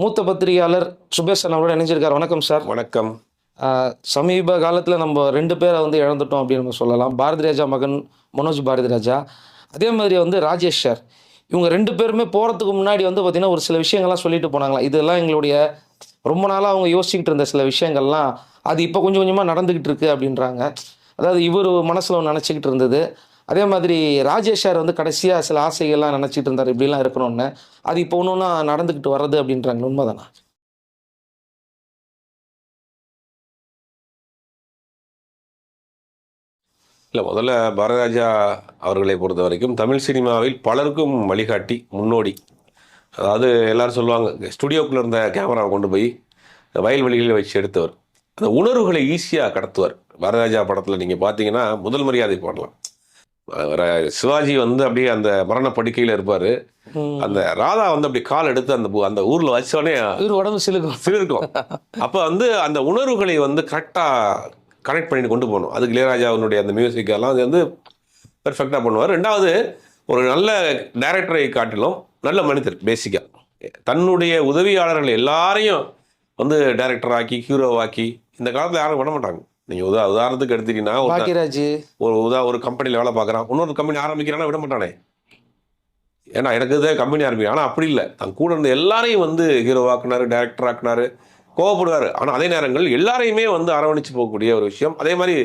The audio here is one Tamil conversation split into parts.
மூத்த பத்திரிகையாளர் சுபேஷ் சார் நம்மளோட இணைஞ்சிருக்கார். வணக்கம் சார். வணக்கம். சமீப காலத்தில் நம்ம ரெண்டு பேரை வந்து இழந்துட்டோம் அப்படின்னு நம்ம சொல்லலாம். பாரதி ராஜா மகன் மனோஜ் பாரதி ராஜா அதே மாதிரி வந்து ராஜேஷ் சார். இவங்க ரெண்டு பேருமே போகிறதுக்கு முன்னாடி வந்து பார்த்திங்கன்னா ஒரு சில விஷயங்கள்லாம் சொல்லிட்டு போனாங்களாம். இதெல்லாம் எங்களுடைய ரொம்ப நாளாக அவங்க யோசிச்சுக்கிட்டு இருந்த சில விஷயங்கள்லாம் அது இப்போ கொஞ்சம் கொஞ்சமாக நடந்துக்கிட்டு இருக்கு அப்படின்றாங்க. அதாவது இவர் மனசில் நினச்சிக்கிட்டு இருந்தது. அதே மாதிரி ராஜேஷ் சார் வந்து கடைசியாக சில ஆசைகள்லாம் நினச்சிட்டு இருந்தார் இப்படிலாம் இருக்கணும்னு. அது இப்போ ஒன்று ஒன்றா நடந்துக்கிட்டு வர்றது அப்படின்றாங்க உண்மைதானா? இல்லை முதல்ல பரதராஜா அவர்களை பொறுத்த வரைக்கும் தமிழ் சினிமாவில் பலருக்கும் வழிகாட்டி முன்னோடி. அதாவது எல்லாரும் சொல்லுவாங்க ஸ்டுடியோக்குள்ளே இருந்த கேமராவை கொண்டு போய் வயல்வெளிகளில் வச்சு எடுத்தவர். அந்த உணர்வுகளை ஈஸியாக கடத்துவார். பரதராஜா படத்தில் நீங்கள் பார்த்தீங்கன்னா முதல் மரியாதை பாடலாம். சிவாஜி வந்து அப்படியே அந்த மரண படுக்கையில் இருப்பார் அந்த ராதா வந்து அப்படி கால் எடுத்து அந்த அந்த ஊரில் வச்சோடனே உடம்பு சிலுக்கும். சிலிருக்கும் அப்போ வந்து அந்த உணர்வுகளை வந்து கரெக்டாக கனெக்ட் பண்ணிட்டு கொண்டு போகணும். அதுக்கு இளையராஜாவினுடைய அந்த மியூசிக் எல்லாம் அது வந்து பெர்ஃபெக்டாக பண்ணுவார். ரெண்டாவது ஒரு நல்ல டைரக்டரை காட்டிலும் நல்ல மனிதர் பேசிக்காக தன்னுடைய உதவியாளர்கள் எல்லாரையும் வந்து டைரக்டர் ஆக்கி ஹீரோ ஆக்கி இந்த காலத்தில் யாரும் பண்ண மாட்டாங்க. நீங்கள் உதா உதாரணத்துக்கு எடுத்துட்டீங்கன்னா ஒரு உதா ஒரு கம்பெனியில் வேலை பார்க்குறான். இன்னொரு கம்பெனி ஆரம்பிக்கிறான்னா விட மாட்டானே. ஏன்னா எனக்கு இதே கம்பெனி ஆரம்பிக்கும். ஆனால் அப்படி இல்லை. தன் கூட இருந்த எல்லாரையும் வந்து ஹீரோ ஆக்குனாரு டேரக்டர் ஆக்குனாரு கோவப்படுவார். ஆனால் அதே நேரங்கள் எல்லாரையுமே வந்து அரவணைச்சு போகக்கூடிய ஒரு விஷயம். அதே மாதிரி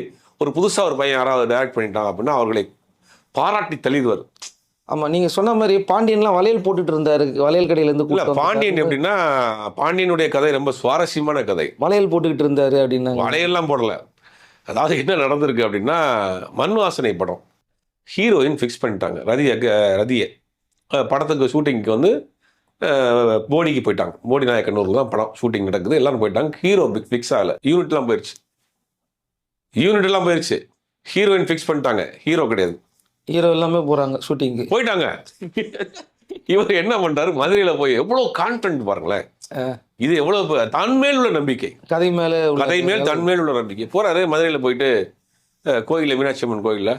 ஒரு புதுசாக ஒரு பையன் யாராவது டைரக்ட் பண்ணிட்டான் அப்படின்னா அவர்களை பாராட்டி தள்ளிடுவார். ஆமாம் நீங்கள் சொன்ன மாதிரி பாண்டியன்லாம் வளையல் போட்டுட்டு இருந்தாரு. வளையல் கடையிலேருந்து இல்லை பாண்டியன் எப்படின்னா பாண்டியனுடைய கதை ரொம்ப சுவாரஸ்யமான கதை. வளையல் போட்டுக்கிட்டு இருந்தாரு அப்படின்னாங்க. வலையெல்லாம் போடல. அதாவது என்ன நடந்திருக்கு அப்படின்னா மண் வாசனை படம். ஹீரோயின் ஃபிக்ஸ் பண்ணிட்டாங்க. ரதிய ரதியை. படத்துக்கு ஷூட்டிங்க்கு வந்து போடிக்கு போயிட்டாங்க. போடி நாயக்கனூர் தான் படம் ஷூட்டிங் நடக்குது. எல்லாரும் போயிட்டாங்க. ஹீரோ ஃபிக்ஸ் ஆகல. யூனிட்லாம் போயிடுச்சு யூனிட் எல்லாம் போயிடுச்சு ஹீரோயின் ஃபிக்ஸ் பண்ணிட்டாங்க. ஹீரோ கிடையாது. ஹீரோ எல்லாமே போகிறாங்க ஷூட்டிங்க்கு போயிட்டாங்க. இவர் என்ன பண்றாரு? மதுரையில போய் எவ்வளவு கான்ஃபிடன்ட் பாருங்களேன். இது எவ்வளவு தன் மேல் உள்ள நம்பிக்கை. கதை மேலே கதை மேல் தன் மேல் உள்ள நம்பிக்கை. போறாரு மதுரையில் போயிட்டு கோயில்ல மீனாட்சி அம்மன் கோயில்ல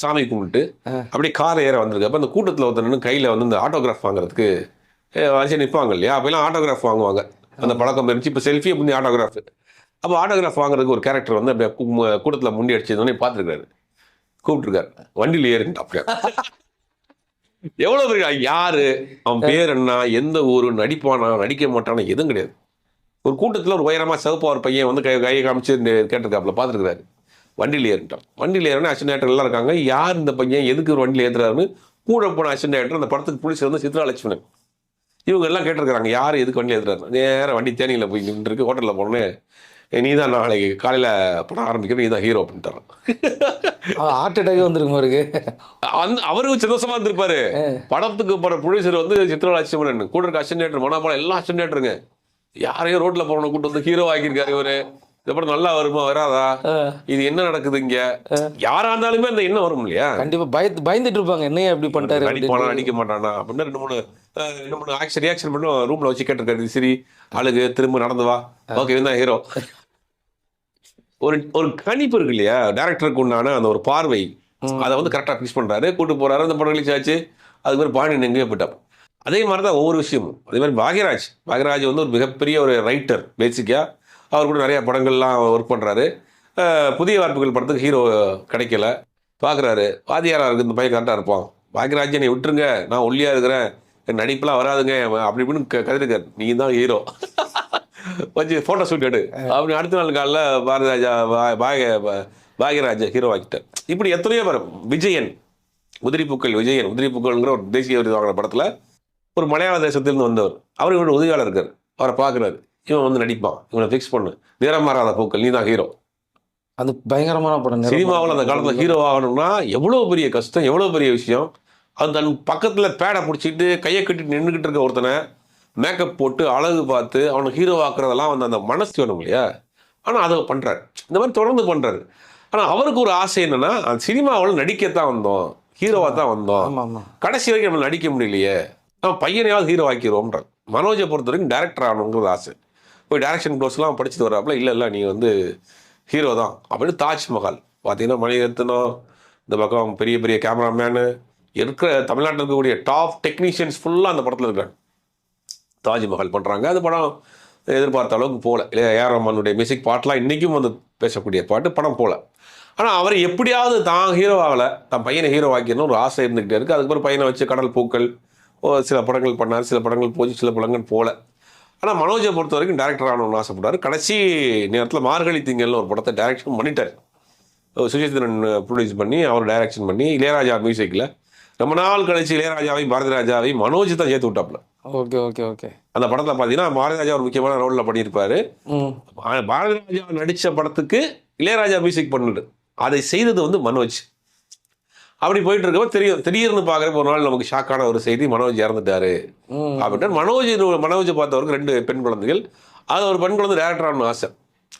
சாமி கும்பிட்டு அப்படியே கார் ஏற வந்திருக்கு. அப்போ அந்த கூட்டத்தில் ஒருத்தர் கையில வந்து இந்த ஆட்டோகிராஃப் வாங்குறதுக்கு அஹ், வரிசையா நிற்பாங்க இல்லையா? அப்பெல்லாம் ஆட்டோகிராஃப் வாங்குவாங்க. அந்த பழக்கம் இருந்துச்சு. இப்போ செல்ஃபி அப்படி ஆட்டோகிராஃப். அப்போ ஆட்டோகிராஃப் வாங்குறதுக்கு ஒரு கேரக்டர் வந்து அப்படியே கூட்டத்தில் முண்டி அடிச்சதுனே பார்த்துருக்காரு கூப்பிட்டுருக்காரு. வண்டியில் ஏறிட்டு அப்படியே எவ்வளவு பெரிய யாரு? அவன் பேர் என்ன எந்த ஊரு? நடிப்பானா? நடிக்க மாட்டானா? எதுவும் கிடையாது. ஒரு கூட்டத்தில் ஒரு உயரமா சிவப்பா ஒரு பையன் வந்து கை கையை காமிச்சு கேட்டிருக்காப்புல பார்த்துருக்காரு வண்டியில் ஏறிட்டான். வண்டியில் ஏறினா டேரக்டர் எல்லாம் இருக்காங்க. யார் இந்த பையன்? எதுக்கு ஒரு வண்டியில் ஏற்றுறாருன்னு கூட போன அசிஸ்டன்ட் டேரக்டர் அந்த படத்துக்கு பிடிச்சி வந்து சித்ரா லட்சுமணன். இவங்க எல்லாம் கேட்டிருக்காங்க யார் எதுக்கு வண்டி ஏற்றுறாரு நேரா வண்டி தேனியில் போய் நின்று இருக்கு ஹோட்டலில் போனோன்னே நீ தான் நாளைக்கு காலையில் படம் ஆரம்பிக்கிற நீ தான் ஹீரோ அப்படின்ட்டாரான் ஹார்ட் அட்டாக் வந்துருக்கும் இருக்கு அந்த அவருக்கு சந்தோஷமா இருந்திருப்பாரு. படத்துக்கு போற ப்ரொடியூசர் வந்து சித்ரா லட்சுமணன் கூட இருக்க அசிஸ்டன்ட் மனோபாலம் எல்லாம் அசிஸ்டன்ட்ருங்க யாரையும் ரோட்ல போறவனை கூட்டு வந்து ஹீரோ ஆக்கியிருக்காரு இவரு. படம் நல்லா வருமா வராதா? இது என்ன நடக்குது இங்க? யாரா இருந்தாலுமே அந்த எண்ணம் வரும் இல்லையா? கண்டிப்பா பயந்து பயந்துட்டு இருப்பாங்க என்னைய அப்படி பண்ணிட்டாரு நடிப்பானா அப்படின்னு. நடிக்க மாட்டானா? அப்படின்னு ரெண்டு மூணு ரெண்டு மூணு ஆக்ஷன் ரியாக்ஷன் பண்ணி ரூம்ல வச்சு கேட்டிருக்காரு சரி அழுகு திரும்ப நடந்து வா. ஓகே தான் ஹீரோ ஒரு ஒரு கணிப்பு இருக்கு இல்லையா? டேரக்டருக்கு உண்டான அந்த ஒரு பார்வை. அதை வந்து கரெக்டாக ஃபிக்ஸ் பண்றாரு. கூட்டு போறாரு. அந்த படம் ரிலீஸ் ஆச்சு. அதுக்கு மாதிரி பாண்டியன் எங்கேயோ போயிட்டான். அதே மாதிரி தான் ஒவ்வொரு விஷயமும். அதே மாதிரி பாக்யராஜ். பாக்யராஜ் வந்து ஒரு மிகப்பெரிய ஒரு ரைட்டர் பேசிக்காக அவர் கூட நிறைய படங்கள்லாம் ஒர்க் பண்ணுறாரு புதிய வார்ப்புகள் படத்துக்கு ஹீரோ கிடைக்கல. பார்க்குறாரு வாதியாரா இருக்கு இந்த பையன் கரெக்டாக இருப்பான். பாக்யராஜ் என்னை விட்டுருங்க. நான் ஒல்லியாக இருக்கிறேன். என் நடிப்புலாம் வராதுங்க. அப்படி இப்படின்னு க- கதைருக்காரு நீ தான் ஹீரோ கொஞ்சம் ஃபோட்டோ ஷூட் எடு. அப்படி அடுத்த நாள் காலைல பாரதிராஜா பாக பாக்யராஜ் ஹீரோ ஆக்கிட்டார். இப்படி எத்தனையோ பேர் விஜயன் உதிரிப்பூக்கள் விஜயன் உதிரிப்பூக்கள்ங்கிற ஒரு தேசிய விருது வாங்கின படத்தில் ஒரு மலையாள தேசத்திலிருந்து வந்தவர். அவர் இவரோட உதவியாளர் இருக்கார். அவரை பார்க்குறாரு. இவன் வந்து நடிப்பான். இவனை ஃபிக்ஸ் பண்ணு. நிறம் மாறாத பூக்கள் நீ தான் ஹீரோ அது பயங்கரமான படம். சினிமாவில் அந்த காலத்தில் ஹீரோ ஆகணும்னா எவ்வளோ பெரிய கஷ்டம் எவ்வளோ பெரிய விஷயம். அது தன் பக்கத்தில் பேடை பிடிச்சிட்டு கையை கட்டிட்டு நின்றுக்கிட்டு இருக்க ஒருத்தனை மேக்கப் போட்டு அழகு பார்த்து அவனை ஹீரோ ஆக்குறதெல்லாம் வந்து அந்த மனசு வேணும் இல்லையா? ஆனால் அதை பண்ணுறாரு இந்த மாதிரி தொடர்ந்து பண்ணுறாரு ஆனால் அவருக்கு ஒரு ஆசை என்னன்னா அந்த சினிமாவில் நடிக்கத்தான் வந்தோம். ஹீரோவாக தான் வந்தோம். கடைசி வரைக்கும் நம்ம நடிக்க முடியலையே. நம்ம பையனையாவது ஹீரோ ஆக்கிடுவோம்ன்றார் மனோஜை பொறுத்த வரைக்கும் டேரக்டர் ஆகணுங்கிறது ஆசை. போய் டேரக்ஷன் கோர்ஸ்லாம் படிச்சுட்டு வராப்புல இல்லை இல்லை நீ வந்து ஹீரோ தான். அப்படின்னு தாஜ்மஹால் பார்த்தீங்கன்னா மணிரத்னம் இந்த பக்கம் பெரிய பெரிய கேமராமேனு இருக்கிற தமிழ்நாட்டில் இருக்கக்கூடிய டாப் டெக்னீஷியன்ஸ் ஃபுல்லாக அந்த படத்தில் இருக்காங்க. தாஜ்மஹால் பண்ணுறாங்க அது படம் எதிர்பார்த்த அளவுக்கு போகல. இல்லையா ஏஆர் ரஹ்மானுடைய மியூசிக் பாட்டெலாம் இன்றைக்கும் வந்து பேசக்கூடிய பாட்டு படம் போகல ஆனால் அவர் எப்படியாவது தான் ஹீரோ ஆகலை. தன் பையனை ஹீரோ ஆக்கிடணும் ஒரு ஆசை இருந்துக்கிட்டே இருக்குது அதுக்கப்புறம் பையனை வச்சு கடல் பூக்கள் ஓ, சில படங்கள் பண்ணார். சில படங்கள் போச்சு. சில படங்கள் போகல ஆனால் மனோஜை பொறுத்த வரைக்கும் டேரக்டர் ஆகணும்னு ஆசைப்பட்டார். கடைசி நேரத்தில் மார்கழி திங்கள்னு ஒரு படத்தை டைரக்ஷன் பண்ணிட்டார். சுஜேந்திரன் ப்ரொடியூஸ் பண்ணி அவர் டைரக்ஷன் பண்ணி இளையராஜா மியூசிக்கில் ரொம்ப நாள் கழிச்சு இளையராஜாவையும் பாரதி ராஜாவையும் மனோஜ் தான் சேர்த்து விட்டாப்புல. Okay okay okay. அந்த படத்தில் பார்த்தீங்கன்னா பாரதி ராஜா ஒரு முக்கியமான ரோலில் பண்ணியிருப்பாரு. ம். பா- பாரதி ராஜா நடித்த படத்துக்கு இளையராஜா மியூசிக் பண்ணுது அதை செய்தது வந்து மனோஜ். அப்படி போயிட்டு இருக்கப்ப தெரியும். திடீர்னு பார்க்குறப்ப ஒரு நாள் நமக்கு ஷாக்கான ஒரு செய்தி மனோஜ் இறந்துட்டாரு. அப்படின்ட்டு மனோஜ் மனோஜை பார்த்தவருக்கு ரெண்டு பெண் குழந்தைகள். அது ஒரு பெண் குழந்தை டேரக்டர் ஆகணும்னு ஆசை.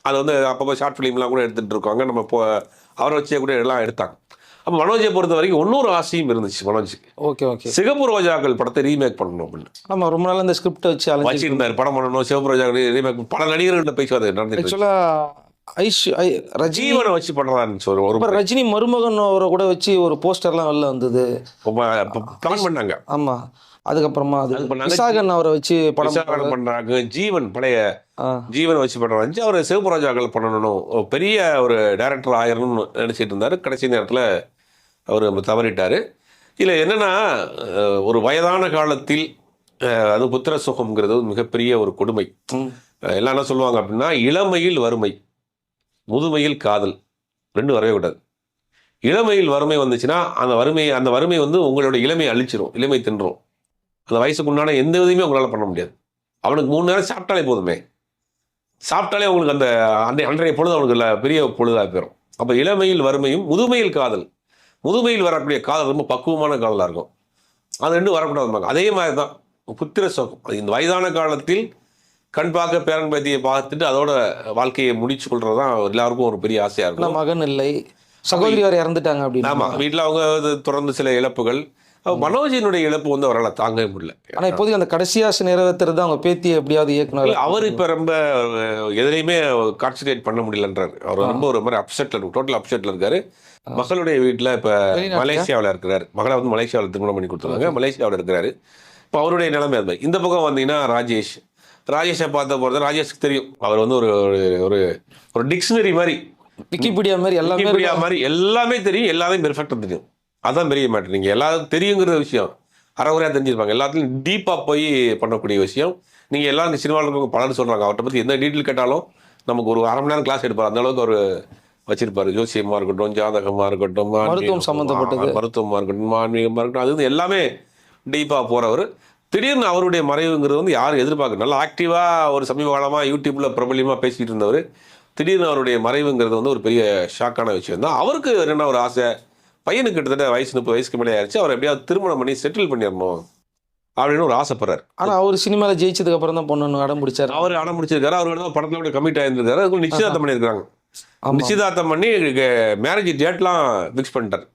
அது வந்து அப்பப்போ ஷார்ட் ஃபிலிம்லாம் கூட எடுத்துட்டு இருக்காங்க. நம்ம இப்போ அவரை வச்சே கூட எல்லாம் எடுத்தாங்க. அப்போ மனோஜை பொறுத்த வரைக்கும் இன்னொரு ஆசையும் இருந்துச்சு மனோஜுக்கு. Okay okay. சிகப்பு ரோஜாக்கள் படத்தை ரீமேக் பண்ணணும் அப்படின்னு. ஆமா ரொம்ப நாள் இந்த ஸ்கிரிப்ட் வச்சு வச்சிருந்தார் படம் பண்ணணும் சிவப்பு ரோஜாக்கள் ரீமேக் பல நடிகர்கள்ட்ட பேசுவார் நடந்துட்டு ஆக்சுவலா ஐஷ் ஐ ரஜினி ஜீவனை வச்சு பண்றதான்னு சொல்லி ஒரு ரஜினி மருமகன் அவரை கூட வச்சு ஒரு போஸ்டர்லாம் வெளில வந்தது. பிளான் பண்ணாங்க. ஆமா. அதுக்கப்புறமா அது. விசாகன் அவரை வச்சு படம் பண்றாங்க. ஜீவன் பழைய ஜீவனை வச்சு பண்றாங்க அவர் சிவப்பு ரோஜாக்கள் பண்ணணும் பெரிய ஒரு டைரக்டர் ஆயிரணும்னு நினைச்சிட்டு இருந்தாரு. கடைசி நேரத்தில் அவர் தவறிட்டாரு. இதில் என்னன்னா ஒரு வயதான காலத்தில் அது புத்திர சுகம்ங்கிறது மிகப்பெரிய ஒரு கொடுமை. எல்லாம் என்ன சொல்லுவாங்க அப்படின்னா இளமையில் வறுமை. முதுமையில் காதல். ரெண்டும் வரவே கூடாது இளமையில் வறுமை வந்துச்சுன்னா அந்த வறுமை அந்த வறுமை வந்து உங்களோட இளமையை அழிச்சிரும் இளமை தின்றும் அந்த வயசுக்கு உண்டான எந்த விதையுமே உங்களால் பண்ண முடியாது. அவனுக்கு மூணு நேரம் சாப்பிட்டாலே போதுமே. சாப்பிட்டாலே உங்களுக்கு அந்த அன்றைய அன்றைய பொழுது அவனுக்கு பெரிய பொழுதாக போயிடும் அப்போ இளமையில் வறுமையும் முதுமையில் காதல். முதுமையில் வரக்கூடிய காதல் ரொம்ப பக்குவமான காதலாக இருக்கும். அது ரெண்டும் வரக்கூடாது அதே மாதிரி தான் புத்திர சோகம். அது இந்த வயதான காலத்தில் கண் பார்க்க பேரன் பேத்தியை பார்த்துட்டு அதோட வாழ்க்கையை முடிச்சு கொள்றது தான் எல்லாருக்கும் ஒரு பெரிய ஆசையாக இருக்கும். மகன் இல்லை. சகோதரி வேற இறந்துட்டாங்க அப்படின்னு. ஆமா வீட்டில் அவங்க தொடர்ந்து சில இழப்புகள். மனோஜினுடைய இழப்பு வந்து அவரால் தாங்கவே முடியல. ஆனா இப்போதைக்கு அந்த கடைசி ஆசை நிறைவேற்றுறது அவங்க பேத்தியை எப்படியாவது இயக்குனர். அவர் இப்ப ரொம்ப எதுலையுமே கான்சன்ட்ரேட் பண்ண முடியலன்றாரு. அவர் ரொம்ப ஒரு மாதிரி அப்செட்ல இருக்கு டோட்டல் அப்செட்ல இருக்காரு. மகளுடைய வீட்டுல இப்ப? மலேசியாவில் இருக்கிறாரு. மகளை வந்து மலேசியாவில் திருமணம் பண்ணி கொடுத்துருக்காங்க. மலேசியாவில் இருக்கிறாரு. இப்போ அவருடைய நிலைமை அது. இந்த பக்கம் வந்தீங்கன்னா ராஜேஷ் ராஜேஷை பார்த்த போகிறது ராஜேஷ்க்கு தெரியும். அவர் வந்து ஒரு ஒரு- ஒரு ஒரு டிக்ஷனரி மாதிரி. விக்கிபீடியா மாதிரி எல்லாமே விக்கிபீடியா மாதிரி எல்லாமே தெரியும். எல்லாமே பெர்ஃபெக்டாக தெரியும். அதான் பெரிய மேட்டர் நீங்கள் எல்லாரும் தெரியுங்கிற விஷயம். அறகுறையாக தெரிஞ்சிருப்பாங்க. எல்லாத்துலையும் டீப்பாக போய் பண்ணக்கூடிய விஷயம். நீங்கள் எல்லாரும் இந்த சினிமாவில் இருக்கவங்க பலர் சொல்கிறாங்க அவர்கிட்ட பற்றி எந்த டீட்டெயில் கேட்டாலும் நமக்கு ஒரு அரை மணி நேரம் கிளாஸ் எடுப்பார். அந்த அளவுக்கு அவர் வச்சிருப்பாரு. ஜோசியமாக இருக்கட்டும் ஜாதகமாக இருக்கட்டும் ஆன்மீகம், சம்பந்தப்பட்டது. மருத்துவமாக இருக்கட்டும் ஆன்மீகமாக இருக்கட்டும். அது எல்லாமே டீப்பாக போகிறவர் திடீர்னு அவருடைய மறைவுங்கிறது வந்து யாரும் எதிர்பார்க்க நல்லா ஆக்டிவாக ஒரு சமீப காலமாக யூடியூப்பில் பிரபலியமாக பேசிக்கிட்டு இருந்தவர். திடீர்னு அவருடைய மறைவுங்கிறது வந்து ஒரு பெரிய ஷாக்கான விஷயம் தான். அவருக்கு என்ன ஒரு ஆசை? பையனுக்கு கிட்டத்தட்ட வயசு முப்பது வயசுக்கு மேலே ஆயிடுச்சு அவர் எப்படியாவது திருமணம் பண்ணி செட்டில் பண்ணிடணும் அப்படின்னு ஒரு ஆசைப்படுறாரு. ஆனா அவர் சினிமால ஜெயிச்சதுக்கு அப்புறம் தான் பொண்ணு அடம் பிடிச்சாரு அவர் அடம் முடிச்சிருக்காரு அவர் தான் படத்துல கூட கமிட் ஆயிருந்திருக்காரு. அதுக்கு நிச்சயதார்த்தம் பண்ணியிருக்காங்க. நிச்சயதார்த்தம் பண்ணி மேரேஜ் டேட்லாம் ஃபிக்ஸ் பண்ணிட்டார்.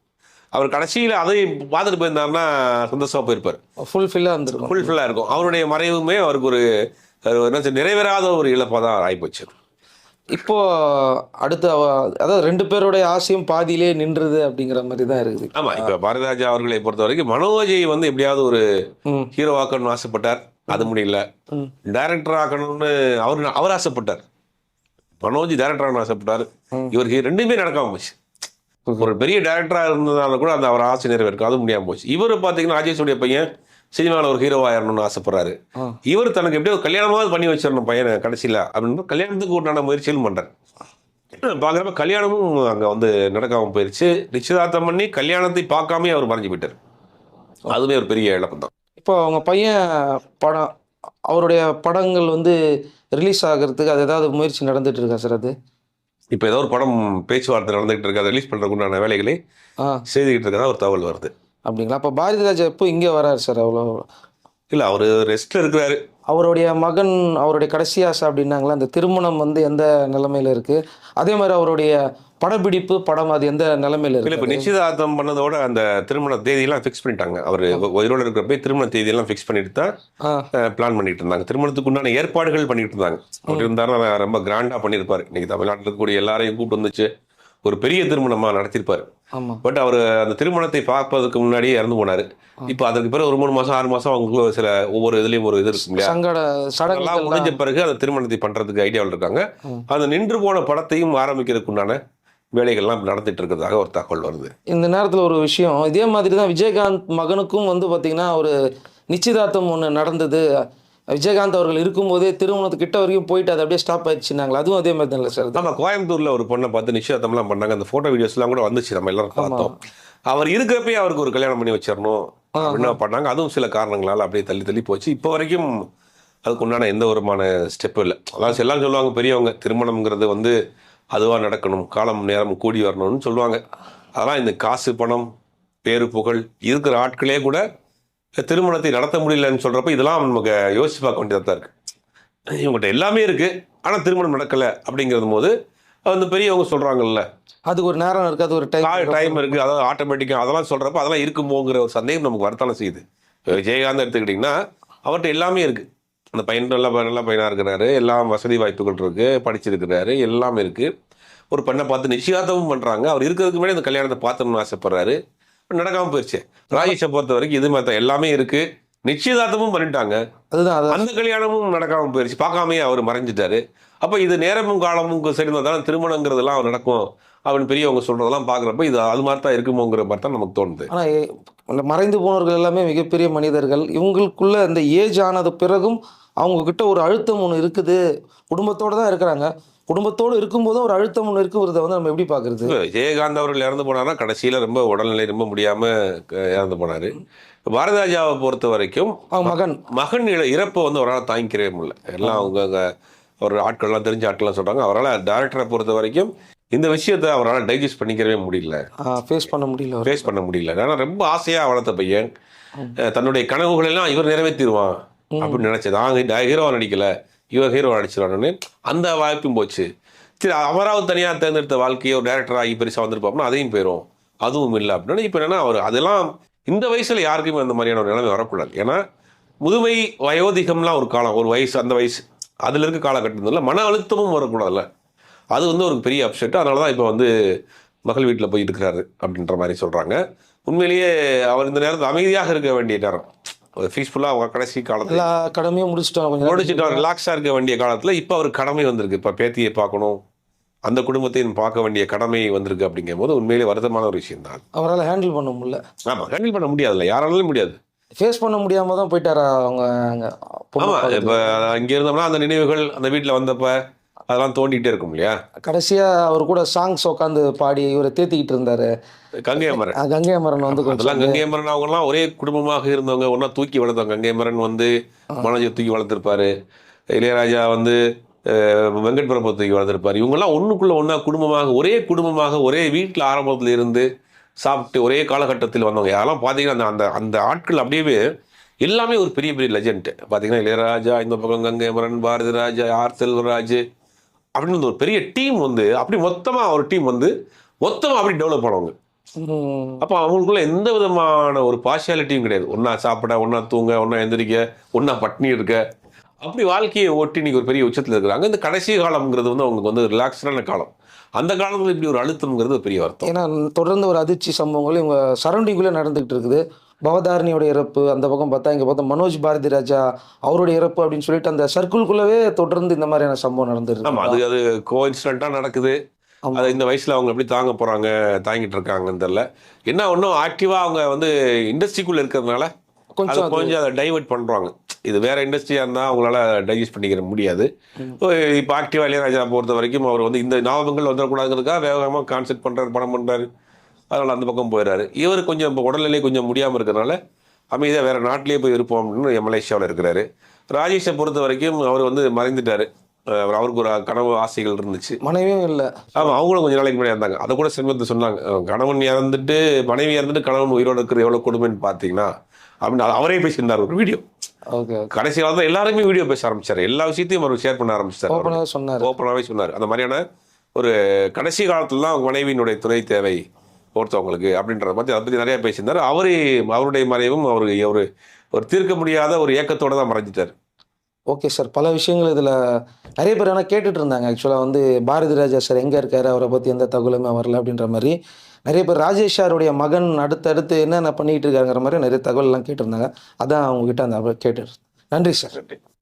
அவர் கடைசியில் அதை பார்த்துட்டு போயிருந்தாருன்னா சந்தோஷமா போயிருப்பார். ஃபுல்ஃபில்லா இருந்திருக்கும். ஃபுல்ஃபில்லாக இருக்கும். அவருடைய மறைவுமே அவருக்கு ஒரு என்ன நிறைவேறாத ஒரு இழப்பாக தான் ஆகிப்போச்சு இப்போ அடுத்து அவ அதாவது ரெண்டு பேருடைய ஆசையும் பாதியிலே நின்றுது அப்படிங்கிற மாதிரி தான் இருக்குது. ஆமா இப்ப பாரதிராஜா அவர்களை பொறுத்த வரைக்கும் மனோஜை வந்து எப்படியாவது ஒரு ஹீரோ ஆக்கணும்னு ஆசைப்பட்டார். அது முடியல. டைரக்டர் ஆக்கணும்னு அவர் அவர் ஆசைப்பட்டார். மனோஜ் டைரக்டர் ஆகணும்னு ஆசைப்பட்டார். இவருக்கு ரெண்டுமே நடக்காம போச்சு. ஒரு பெரிய டைரக்டரா இருந்ததால கூட அந்த அவர் ஆசை நிறைவேற்கும் அது முடியாம போச்சு. இவர் பாத்தீங்கன்னா ராஜேஷுடைய பையன் சினிமாவில் ஒரு ஹீரோ ஆயிரணும்னு ஆசைப்படுறாரு. இவர் தனக்கு எப்படியோ கல்யாணமாவது பண்ணி வச்சிடணும் பையனை கடைசியில அப்படின்னு கல்யாணத்துக்கு உண்டான முயற்சியும் பண்றாரு. பார்க்குறப்ப கல்யாணமும் அங்கே வந்து நடக்காம போயிருச்சு. நிச்சயதார்த்தம் பண்ணி கல்யாணத்தை பார்க்காமயே அவர் மறைஞ்சு போயிட்டார். அதுவே ஒரு பெரிய இழப்பு தான். இப்போ அவங்க பையன் படம் அவருடைய படங்கள் வந்து ரிலீஸ் ஆகிறதுக்கு அது ஏதாவது முயற்சி நடந்துட்டு இருக்கா சார் அது? இப்போ ஏதோ ஒரு படம் பேச்சுவார்த்தை நடந்துகிட்டு இருக்கு அதை ரிலீஸ் பண்ணுறதுக்கு உண்டான வேலைகளை ஆ. செய்துக்கிட்டு இருக்கதா ஒரு தகவல் வருது. அப்படிங்களா? அப்போ பாரதி ராஜா எப்போ இங்கே வராரு சார்? அவ்வளோ இல்லை அவர் ரெஸ்ட்ல இருக்கிறாரு. அவருடைய மகன் அவருடைய கடைசி ஆசை அப்படின்னாங்களா அந்த திருமணம் வந்து எந்த நிலைமையில இருக்கு? அதே மாதிரி அவருடைய படப்பிடிப்பு படம் அது எந்த நிலைமையில இல்லை இப்போ நிச்சயதார்த்தம் பண்ணதோட அந்த திருமண தேதியெல்லாம் ஃபிக்ஸ் பண்ணிட்டாங்க. அவர் உயிரோடு இருக்கிறப்ப திருமண தேதியெல்லாம் ஃபிக்ஸ் பண்ணிட்டு தான் பிளான் பண்ணிட்டு இருந்தாங்க. திருமணத்துக்கு உண்டான ஏற்பாடுகள் பண்ணிட்டு இருந்தாங்க. அவர் இருந்தாலும் ரொம்ப கிராண்டாக பண்ணியிருப்பார் இன்னைக்கு தமிழ்நாட்டில் இருக்கக்கூடிய எல்லாரையும் கூப்பிட்டு வந்துச்சு. ஒரு பெரிய திருமணமா நடத்திருப்பாரு. ஆமாம் பட் அவர் அந்த திருமணத்தை பார்ப்பதற்கு முன்னாடியே இறந்து போனாரு. இப்போ அதற்கு பிறகு ஒரு மூணு மாசம் ஆறு மாசம் அவங்களுக்குள்ள சில ஒவ்வொரு இதுலயும் ஒரு இது இருக்கும் இல்லையா? முடிஞ்ச பிறகு அந்த திருமணத்தை பண்றதுக்கு ஐடியாவில் இருக்காங்க. அந்த நின்று போன படத்தையும் ஆரம்பிக்கிறதுக்கு உண்டான வேலைகள்லாம் நடந்துட்டு இருக்கிறதாக ஒரு தகவல் வருது. இந்த நேரத்தில் ஒரு விஷயம் இதே மாதிரி தான் விஜயகாந்த் மகனுக்கும் வந்து பார்த்தீங்கன்னா ஒரு நிச்சயதார்த்தம் ஒன்று நடந்தது. விஜயகாந்த் அவர்கள் இருக்கும்போதே திருமணத்து கிட்ட வரைக்கும் போயிட்டு அது அப்படியே ஸ்டாப் ஆயிடுச்சுனாங்களா அதுவும் அதே மாதிரி தான் சார்? நம்ம கோயம்புத்தூர்ல ஒரு பொண்ணை பார்த்து நிச்சயதார்த்தம்லாம் பண்ணாங்க. அந்த போட்டோ வீடியோஸ்லாம் கூட வந்துச்சு. நம்ம எல்லாரும் பார்த்தோம். அவர் இருக்கிறப்பே அவருக்கு ஒரு கல்யாணம் பண்ணி வச்சிடணும் அப்படின்னு பண்ணாங்க. அதுவும் சில காரணங்களால அப்படியே தள்ளி தள்ளி போச்சு. இப்போ வரைக்கும் அதுக்கு உண்டான எந்த விதமான ஸ்டெப்பும் இல்லை. அதாவது எல்லாம் சொல்லுவாங்க பெரியவங்க திருமணம்ங்கிறது வந்து அதுவாக நடக்கணும். காலம் நேரம் கூடி வரணும்னு சொல்லுவாங்க. அதெல்லாம் இந்த காசு பணம் பேரு புகழ் இருக்கிற ஆட்களே கூட திருமணத்தை நடத்த முடியலன்னு சொல்றப்ப இதெல்லாம் நமக்கு யோசிச்சு பார்க்க வேண்டியதாக தான் இருக்கு. இவங்ககிட்ட எல்லாமே இருக்கு. ஆனா திருமணம் நடக்கல அப்படிங்கிறது போது அந்த பெரியவங்க சொல்றாங்கல்ல அதுக்கு ஒரு நேரம் இருக்கு அது ஒரு டைம் டைம் இருக்கு. அதாவது ஆட்டோமேட்டிக்கா அதெல்லாம் சொல்றப்ப அதெல்லாம் இருக்குமோங்கிற ஒரு சந்தேகம் நமக்கு வரத்தானே செய்யுது. இப்ப விஜயகாந்த் எடுத்துக்கிட்டிங்கன்னா அவர்கிட்ட எல்லாமே இருக்கு. அந்த பையன் நல்ல நல்ல பையனா இருக்கிறாரு. எல்லாம் வசதி வாய்ப்புகள் இருக்கு படிச்சிருக்கிறாரு எல்லாமே இருக்கு. ஒரு பெண்ணை பார்த்து நிச்சயதார்த்தமும் பண்றாங்க. அவர் இருக்கிறதுக்கு முன்னாடி இந்த கல்யாணத்தை பார்த்தணும்னு ஆசைப்படுறாரு. நடக்காம போயிடுச்சு ராஜேஷை பொறுத்த வரைக்கும் இது மாதிரி எல்லாமே இருக்கு. நிச்சயதார்த்தமும் பண்ணிட்டாங்க. அதுதான் அது அந்த கல்யாணமும் நடக்காம போயிருச்சு. பார்க்காமயே அவர் மறைஞ்சிட்டாரு. அப்ப இது நேரமும் காலமும் சரி தான் திருமணங்கிறதெல்லாம் அவர் நடக்கும் அப்படின்னு பெரியவங்க சொல்றதெல்லாம் பாக்குறப்ப இது அது மாதிரி தான் இருக்குமோங்கிற மாதிரி தான் நமக்கு தோணுது. ஆனால் மறைந்து போனவர்கள் எல்லாமே மிகப்பெரிய மனிதர்கள். இவங்களுக்குள்ள அந்த ஏஜ் ஆனது பிறகும் அவங்க கிட்ட ஒரு அழுத்தம் ஒன்று இருக்குது. குடும்பத்தோடு தான் இருக்கிறாங்க. குடும்பத்தோடு இருக்கும்போதும் ஒரு அழுத்தம் ஒன்று இருக்குங்கிறத வந்து நம்ம எப்படி பார்க்குறது? இப்ப விஜயகாந்த் அவர்கள் இறந்து போனார்னா கடைசியில ரொம்ப உடல்நிலை ரொம்ப முடியாம க- இறந்து போனாரு. பாரதிராஜாவை பொறுத்த வரைக்கும் மகன். மகன் இறப்பை வந்து அவரால் தாங்கிக்கவே முடியல. எல்லாம் அவங்க ஒரு ஆட்கள்லாம் தெரிஞ்ச ஆட்கள்லாம் சொல்றாங்க. அவரால் டேரக்டரை பொறுத்த வரைக்கும் இந்த விஷயத்தை அவரால் டைஜஸ்ட் பண்ணிக்கிறவே முடியல. ஃபேஸ் பண்ண முடியல ஃபேஸ் பண்ண முடியல. ஏன்னா ரொம்ப ஆசையா வளர்த்த பையன். தன்னுடைய கனவுகள் எல்லாம் இவர் நிறைவேற்றிடுவான் அப்படின்னு நினைச்சது. நாங்க ஹீரோ நடிக்கல. இவர் ஹீரோ நடிச்சிருவானு அந்த வாய்ப்பும் போச்சு. சரி அவராவது தனியாக தேர்ந்தெடுத்த வாழ்க்கையை ஒரு டேரக்டர் ஆகி பெருசாக வந்திருப்பாப்னா அதையும் போயிடும் அதுவும் இல்லை அப்படின்னா இப்போ என்னென்னா அவர் அதெல்லாம் இந்த வயசில் யாருக்குமே அந்த மாதிரியான ஒரு நிலைமை வரக்கூடாது. ஏன்னா முதுமை வயோதிகம்லாம் ஒரு காலம் ஒரு வயசு அந்த வயசு அதில் இருக்க காலகட்டத்தில் மன அழுத்தமும் வரக்கூடாதுல்ல. அது வந்து ஒரு பெரிய அப்செட் அதனால தான் இப்போ வந்து மகள் வீட்டில் போய் இருக்கிறாரு அப்படின்ற மாதிரி சொல்கிறாங்க உண்மையிலேயே அவர் இந்த நேரத்தில் அமைதியாக இருக்க வேண்டிய நேரம். பீஸ்ஃபுல்லாக அவங்க கடைசி காலத்தில் எல்லா கடமையும் முடிச்சுட்டோம் கொஞ்சம் நேரம். முடிச்சுட்டு அவர் ரிலாக்ஸாக இருக்க வேண்டிய காலத்தில் இப்போ அவர் கடமை வந்திருக்கு. இப்போ பேத்தியை பார்க்கணும். அந்த குடும்பத்தையும் பார்க்க வேண்டிய கடமை வந்திருக்கு அப்படிங்கும் போது உண்மையிலே வருத்தமான ஒரு விஷயம் தான் அவரால் ஹேண்டில் பண்ண முடியல. ஆமாம் ஹேண்டில் பண்ண முடியாதுல்ல. யாராலும் முடியாது. ஃபேஸ் பண்ண முடியாம தான் போயிட்டாரா அவங்க அங்க? ஆமாம். இப்போ இங்கே இருந்தோம்னா அந்த நினைவுகள் அந்த வீட்டில் வந்தப்ப அதெல்லாம் தோண்டிகிட்டே இருக்கும் இல்லையா? கடைசியா அவர் கூட சாங்ஸ் உட்காந்து பாடி இவரை தேத்திக்கிட்டு இருந்தாரு. கங்கை அமரன் அஹ் கங்கை அமரன் வந்து அதெல்லாம் கங்கை அமரன் அவங்கலாம் ஒரே குடும்பமாக இருந்தவங்க. ஒன்றா தூக்கி வளர்த்தவங்க. கங்கை அமரன் வந்து மனோஜை தூக்கி வளர்த்துருப்பாரு. இளையராஜா வந்து வெங்கட் பிரபு தூக்கி வளர்த்துருப்பாரு. இவங்கெல்லாம் ஒண்ணுக்குள்ள ஒன்றா குடும்பமாக ஒரே குடும்பமாக ஒரே வீட்டில் ஆரம்பத்தில் இருந்து சாப்பிட்டு ஒரே காலகட்டத்தில் வந்தவங்க. யாரெல்லாம் பார்த்தீங்கன்னா அந்த அந்த அந்த ஆட்கள் அப்படியே எல்லாமே ஒரு பெரிய பெரிய லெஜெண்ட் பார்த்தீங்கன்னா இளையராஜா இந்த பக்கம் கங்கை அமரன் பாரதி ராஜா ஆர் செல்வராஜ் அப்படின்னு ஒரு பெரிய டீம் வந்து அப்படி மொத்தமாக ஒரு டீம் வந்து மொத்தமாக அப்படி டெவலப் பண்ணவங்க. அப்போ அவங்களுக்குள்ள எந்த விதமான ஒரு பார்ஷியாலிட்டியும் கிடையாது. ஒன்றா சாப்பிட ஒன்றா தூங்க ஒன்றா எந்திரிக்க ஒன்றா பட்னி இருக்க. அப்படி வாழ்க்கையை ஓட்டி இன்னைக்கு ஒரு பெரிய உச்சத்தில் இருக்கிறாங்க. இந்த கடைசி காலம்ங்கிறது வந்து அவங்களுக்கு வந்து ரிலாக்ஸ்டான காலம். அந்த காலத்தில் இப்படி ஒரு அழுத்தம்ங்கிறது பெரிய வருத்தம். ஏன்னா தொடர்ந்து ஒரு அதிர்ச்சி சம்பவங்கள் இவங்க சரௌண்டிங்குள்ளே நடந்துகிட்டு இருக்குது. பவதாரணியோட இறப்பு அந்த பக்கம் பார்த்தா இங்கே பார்த்தா மனோஜ் பாரதி ராஜா அவருடைய இறப்பு அப்படின்னு சொல்லிட்டு அந்த சர்க்கிள்குள்ளவே தொடர்ந்து இந்த மாதிரியான சம்பவம் நடந்துருக்கு. ஆமாம் அது அது கோஇன்சிடென்ட்டாக நடக்குது. அது இந்த வயசில் அவங்க எப்படி தாங்க போகிறாங்க தாங்கிட்டு இருக்காங்கன்னு தெரியல. என்ன ஒன்றும் ஆக்டிவாக அவங்க வந்து இண்டஸ்ட்ரிக்குள்ளே இருக்கிறதுனால கொஞ்சம் கொஞ்சம் அதை டைவர்ட் பண்ணுறாங்க இது வேற இண்டஸ்ட்ரியாக இருந்தால் அவங்களால டைஜஸ்ட் பண்ணிக்கிற முடியாது. இப்போ ஆக்டிவாக இளையராஜா பொறுத்த வரைக்கும் அவர் வந்து இந்த ஞாபகங்கள் வந்துடக்கூடாதுங்கிறதுக்காக வேகமாக கான்செப்ட் பண்ணுறாரு படம் பண்ணுறாரு அதனால் அந்த பக்கம் போயிடுறாரு இவர் கொஞ்சம் இப்போ உடல்நிலை கொஞ்சம் முடியாமல் இருக்கிறனால அமைதியாக வேற நாட்டிலேயே போய் இருப்போம் அப்படின்னு மலேசியாவில் இருக்கிறாரு. ராஜேஷை பொறுத்த வரைக்கும் அவர் வந்து மறைந்துட்டாரு. அவருக்கு ஒரு கனவு ஆசைகள் இருந்துச்சு. மனைவியும் இல்லை. ஆமாம் அவங்களும் கொஞ்சம் நாளைக்கு முன்னாடி இருந்தாங்க அதை கூட செல்வத்தை சொன்னாங்க. கணவன் இறந்துட்டு மனைவி இறந்துட்டு கணவன் உயிரோடு இருக்கிறது எவ்வளோ கொடுமைன்னு பார்த்தீங்கன்னா அப்படின்னு அவரே பேசியிருந்தார் ஒரு வீடியோ. கடைசி காலத்தில் எல்லாருமே வீடியோ பேச ஆரம்பிச்சாரு. எல்லா விஷயத்தையும் அவர் ஷேர் பண்ண ஆரம்பிச்சார் சொன்னார். ஓப்பனாகவே சொன்னார். அந்த மாதிரியான ஒரு கடைசி காலத்துல தான் அவங்க மனைவியினுடைய துணை தேவை. ஒருத்தவங்களுக்கு அப்படின்றத பற்றி அதை பற்றி நிறைய பேசியிருந்தார். அவரே அவருடைய மறைவும் அவரு ஒரு ஒரு தீர்க்க முடியாத ஒரு ஏக்கத்தோட தான் மறைஞ்சிட்டார். Okay sir. பல விஷயங்கள் இதில் நிறைய பேர் ஆனால் கேட்டுட்டு இருந்தாங்க. ஆக்சுவலாக வந்து பாரதி ராஜா சார் எங்கே இருக்காரு அவரை பற்றி எந்த தகவலுமே வரல அப்படின்ற மாதிரி. நிறைய பேர் ராஜேஷ் சாருடைய மகன் அடுத்தடுத்து என்னென்ன பண்ணிக்கிட்டு இருக்காங்கிற மாதிரி நிறைய தகவல்லாம் கேட்டிருந்தாங்க. அதான் அவங்ககிட்ட அந்த கேட்டு நன்றி சார். நன்றி.